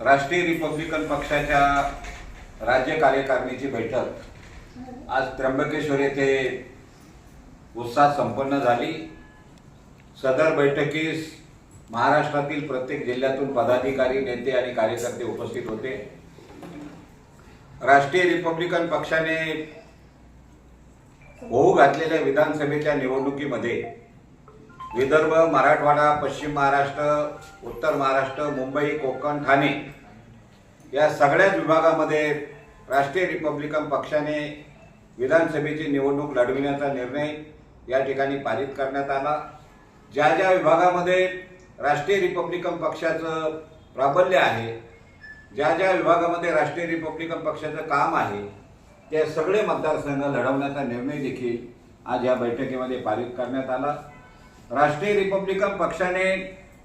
राष्ट्रीय रिपब्लिकन पक्षाच्या राज्य कार्यकारिणीची बैठक. आज त्र्यंबकेश्वर येथे उत्साहात संपन्न झाली. सदर बैठकीस महाराष्ट्रातील प्रत्येक जिल्ह्यातून पदाधिकारी नेते आणि कार्यकर्ते उपस्थित होते. राष्ट्रीय रिपब्लिकन पक्षाने होऊ घातलेल्या विधानसभेच्या निवडणुकीमध्ये विदर्भ मराठवाडा पश्चिम महाराष्ट्र उत्तर महाराष्ट्र मुंबई कोकण ठाणे या सगळ्याच विभागामध्ये राष्ट्रीय रिपब्लिकन पक्षाने विधानसभेची निवडणूक लढविण्याचा निर्णय या ठिकाणी पारित करण्यात आला. ज्या ज्या विभागामध्ये राष्ट्रीय रिपब्लिकन पक्षाचं प्राबल्य आहे ज्या ज्या विभागामध्ये राष्ट्रीय रिपब्लिकन पक्षाचं काम आहे ते सगळे मतदारसंघ लढवण्याचा निर्णय देखील आज या बैठकीमध्ये पारित करण्यात आला. राष्ट्रीय रिपब्लिकन पक्षाने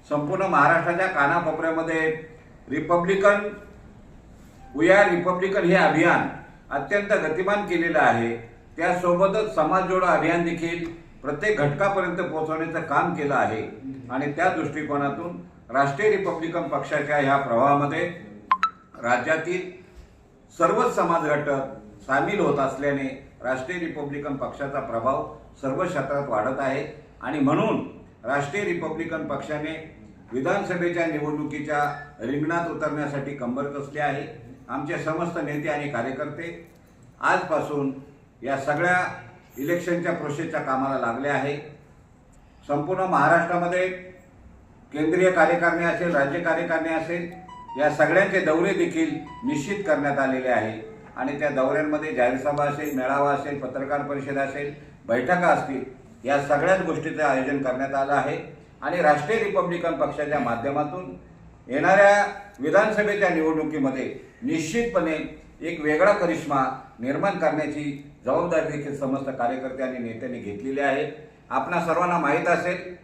संपूर्ण महाराष्ट्राच्या कानाकोपऱ्यामध्ये रिपब्लिकन वी आर रिपब्लिकन हे अभियान अत्यंत गतिमान केलेलं आहे. त्यासोबतच समाज जोडो अभियान देखील प्रत्येक घटकापर्यंत पोहोचवण्याचं काम केलं आहे. आणि त्या दृष्टिकोनातून राष्ट्रीय रिपब्लिकन पक्षाच्या ह्या प्रवाहामध्ये राज्यातील सर्वच समाज घटक सामील होत असल्याने राष्ट्रीय रिपब्लिकन पक्षाचा प्रभाव सर्व क्षेत्रात वाढत आहे. आणि म्हणून राष्ट्रीय रिपब्लिकन पक्षाने विधानसभेच्या निवडणुकीच्या रिंगणात उतरण्यासाठी कंबर कसली आहे. आमचे समस्त नेते आणि कार्यकर्ते आजपासून या सगळ्या इलेक्शनच्या प्रोसेसच्या कामाला लागले आहे. संपूर्ण महाराष्ट्रामध्ये केंद्रीय कार्यकारिणी असेल राज्य कार्यकारिणी असेल या सगळ्यांचे दौरे देखील निश्चित करण्यात आलेले आहे. आणि त्या दौऱ्यांमध्ये जाहीर सभा असेल मेळावा असेल पत्रकार परिषद असेल बैठका असतील या सगळ्याच गोष्टीचं आयोजन करण्यात आलं आहे. आणि राष्ट्रीय रिपब्लिकन पक्षाच्या माध्यमातून येणाऱ्या विधानसभेच्या निवडणुकीमध्ये निश्चितपणे एक वेगळा करिश्मा निर्माण करण्याची जबाबदारी देखील समस्त कार्यकर्ते आणि नेत्यांनी घेतलेली आहे. आपणा सर्वांना माहीत असेल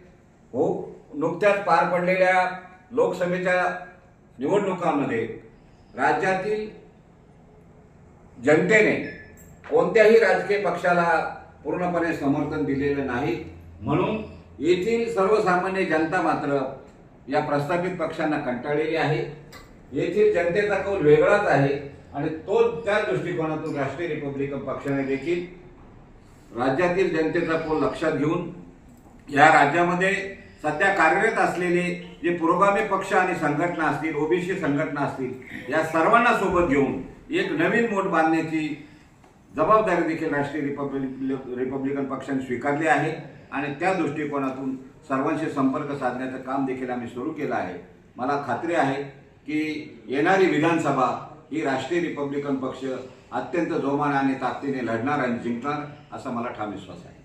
हो नुकत्याच पार पडलेल्या लोकसभेच्या निवडणुकांमध्ये राज्यातील जनतेने कोणत्याही राजकीय पक्षाला पूर्णपणे समर्थन दिलेलं नाही. म्हणून येथील सर्वसामान्य जनता मात्र या प्रस्थापित पक्षांना कंटाळलेली आहे. येथील जनतेचा कौल वेगळाच आहे आणि तो त्या दृष्टिकोनातून राष्ट्रीय रिपब्लिकन पक्षाने देखील राज्यातील जनतेचा कौल लक्षात घेऊन या राज्यामध्ये सध्या कार्यरत असलेले जे पुरोगामी पक्ष आणि संघटना असतील ओबीसी संघटना असतील या सर्वांना सोबत घेऊन एक नवीन मोठ बांधण्याची जबाबदारी देखील राष्ट्रीय रिपब्लिक रिपब्लिकन पक्षाने स्वीकारली आहे आणि त्या दृष्टिकोनातून सर्वांशी संपर्क साधण्याचं काम देखील आम्ही सुरू केलं आहे. मला खात्री आहे की येणारी विधानसभा ही राष्ट्रीय रिपब्लिकन पक्ष अत्यंत जोमाने आणि ताकदीने लढणार आणि जिंकणार असा मला ठाम विश्वास आहे.